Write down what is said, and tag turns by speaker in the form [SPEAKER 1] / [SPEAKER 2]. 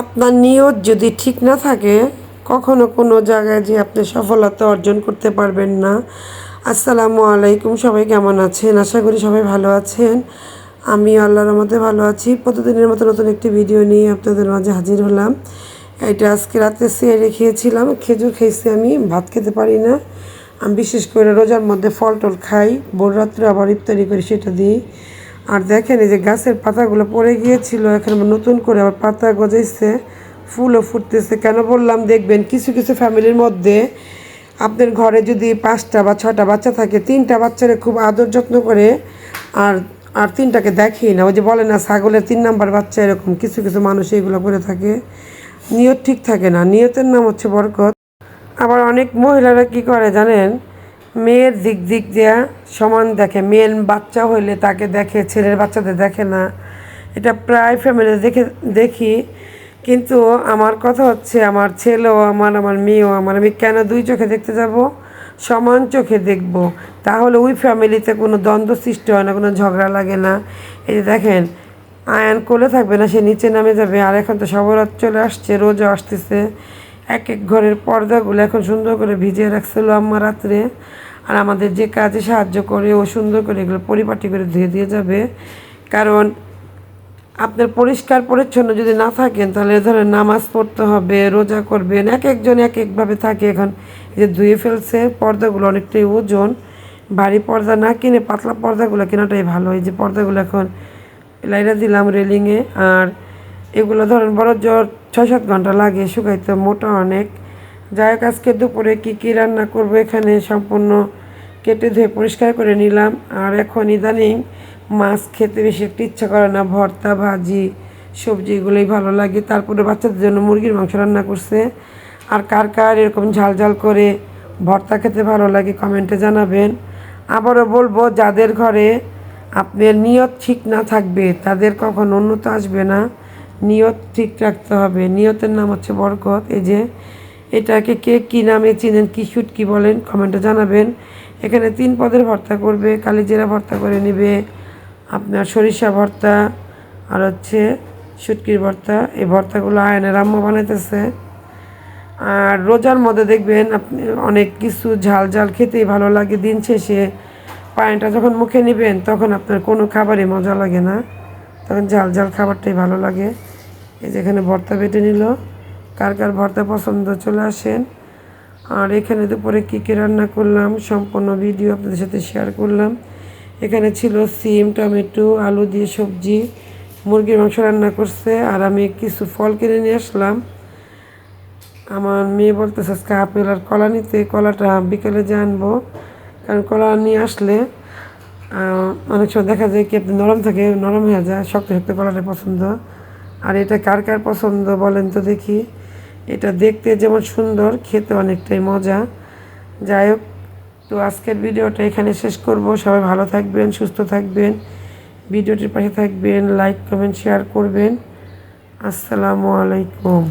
[SPEAKER 1] আপনার নিয়ত যদি ঠিক না থাকে, কখনো কোনো জায়গায় যে আপনি সফলতা অর্জন করতে পারবেন না। আসসালামু আলাইকুম, সবাই কেমন আছেন? আশা করি সবাই ভালো আছেন। আমি আল্লাহর মধ্যে ভালো আছি। প্রতিদিনের মতো নতুন একটি ভিডিও নিয়ে আপনাদের মাঝে হাজির হলাম। এটা আজকে রাতে সিয়ারে খেয়েছিলাম খেজুর খেয়েছি আমি, ভাত খেতে পারি না। আমি বিশেষ করে রোজার মধ্যে ফল টল খাই। ভোর রাত্রে আবার ইফতারি করি, সেটা দিই আর দেখেন এই যে গাছের পাতাগুলো পড়ে গিয়েছিল, এখন নতুন করে আবার পাতা গজাইছে, ফুলও ফুটতেছে। কেন বললাম, দেখবেন কিছু কিছু ফ্যামিলির মধ্যে আপনার ঘরে যদি পাঁচটা বা ছটা বাচ্চা থাকে, তিনটা বাচ্চারে খুব আদর যত্ন করে আর আর তিনটাকে দেখেই না। ওই যে বলে না, ছাগলের তিন নাম্বার বাচ্চা এরকম, কিছু কিছু মানুষ এইগুলো করে থাকে। নিয়ত ঠিক থাকে না। নিয়তের নাম হচ্ছে বরকত। আবার অনেক মহিলারা কি করে জানেন মেয়ের দিক দিক দেয়া সমান দেখে। মেয়ের বাচ্চা হইলে তাকে দেখে, ছেলের বাচ্চাদের দেখে না। এটা প্রায় ফ্যামিলি দেখে, দেখি। কিন্তু আমার কথা হচ্ছে, আমার ছেলেও, আমার আমার মেয়েও, আমার আমি কেন দুই চোখে দেখতে যাব? সমান চোখে দেখব। তাহলে ওই ফ্যামিলিতে কোনো দ্বন্দ্ব সৃষ্টি হয় না, কোনো ঝগড়া লাগে না। এই দেখেন, আয়ান কোলে থাকবে না, সে নিচে নামে যাবে। আর এখন তো সবরাত চলে আসছে রোজও আসতেছে। এক এক ঘরের পর্দাগুলো এখন সুন্দর করে ভিজিয়ে রাখছিল আম্মা রাত্রে। আর আমাদের যে কাজে সাহায্য করে, ও সুন্দর করে এগুলো পরিপাটি করে ধুয়ে দিয়ে যাবে। কারণ আপনার পরিষ্কার পরিচ্ছন্ন যদি না থাকেন, তাহলে ধরেন নামাজ পড়তে হবে, রোজা করবেন, এক একজন এক একভাবে থাকে এখন। যে ধুয়ে ফেলছে, পর্দাগুলো অনেকটাই ওজন। ভারী পর্দা না কিনে পাতলা পর্দাগুলো কেনাটাই ভালো। এই যে পর্দাগুলো এখন, লাইরা দিলাম রেলিংয়ে। আর এগুলো ধরেন বড় জ্বর ছয় সাত ঘণ্টা লাগে শুকাইতে মোটা অনেক। যাই হোক, আজকে দুপুরে কী কী রান্না করব এখানে সম্পূর্ণ কেটে ধুয়ে পরিষ্কার করে নিলাম। আর এখন ইদানিং মাছ খেতে বেশি একটা ইচ্ছা করে না, ভর্তা, ভাজি, সবজি এগুলোই ভালো লাগে। তারপরে বাচ্চাদের জন্য মুরগির মাংস রান্না করছে। আর কার কার এরকম ঝাল ঝাল করে ভর্তা খেতে ভালো লাগে কমেন্টে জানাবেন। আবারও বলব, যাদের ঘরে আপনার নিয়ত ঠিক না থাকবে, তাদের কখন উন্নত আসবে না। নিয়ত ঠিক রাখতে হবে। নিয়তের নাম হচ্ছে বরকত। এই যে, এটাকে কে কী নামে চিনেন, কী শুট কী বলেন কমেন্টে জানাবেন। এখানে তিন পদের ভর্তা করবে। কালিজিরা ভর্তা করে নেবে। আপনার সরিষা ভর্তা, আর হচ্ছে শুটকির ভর্তা। এই ভর্তাগুলো আয়নের আম্মা বানাইতেছে। আর রোজার মধ্যে দেখবেন আপনি অনেক কিছু ঝাল ঝাল খেতেই ভালো লাগে দিন শেষে। পানিটা যখন মুখে নেবেন, তখন আপনার কোনো খাবারই মজা লাগে না। তখন ঝাল ঝাল খাবারটাই ভালো লাগে। এই যেখানে ভর্তা বেটে নিল। কার কার ভর্তা পছন্দ চলে আসেন। আর এখানে দুপুরে কী কী রান্না করলাম, সম্পূর্ণ ভিডিও আপনাদের সাথে শেয়ার করলাম। এখানে ছিল সিম, টমেটো, আলু দিয়ে সবজি, মুরগির মাংস রান্না করছে, আর আমি কিছু ফল কিনে নিয়ে আসলাম। আমার মেয়ে বলতেছে, আজকে আপেল আর কলা নিতে, কলাটা বিকেলে জানব কারণ কলা নিয়ে আসলে অনেক সময় দেখা যায় কি, আপনি নরম থাকে, নরম হয়ে যায়, শক্ত শক্ত কলাটা পছন্দ। আর এটা কার কার পছন্দ বলেন তো দেখি। এটা দেখতে যেমন সুন্দর, খেতে অনেকটাই মজা। যাই হোক, তো আজকের ভিডিওটা এখানে শেষ করব। সবাই ভালো থাকবেন, সুস্থ থাকবেন। ভিডিওটির পাশে থাকবেন লাইক কমেন্ট শেয়ার করবেন। আসসালামু আলাইকুম।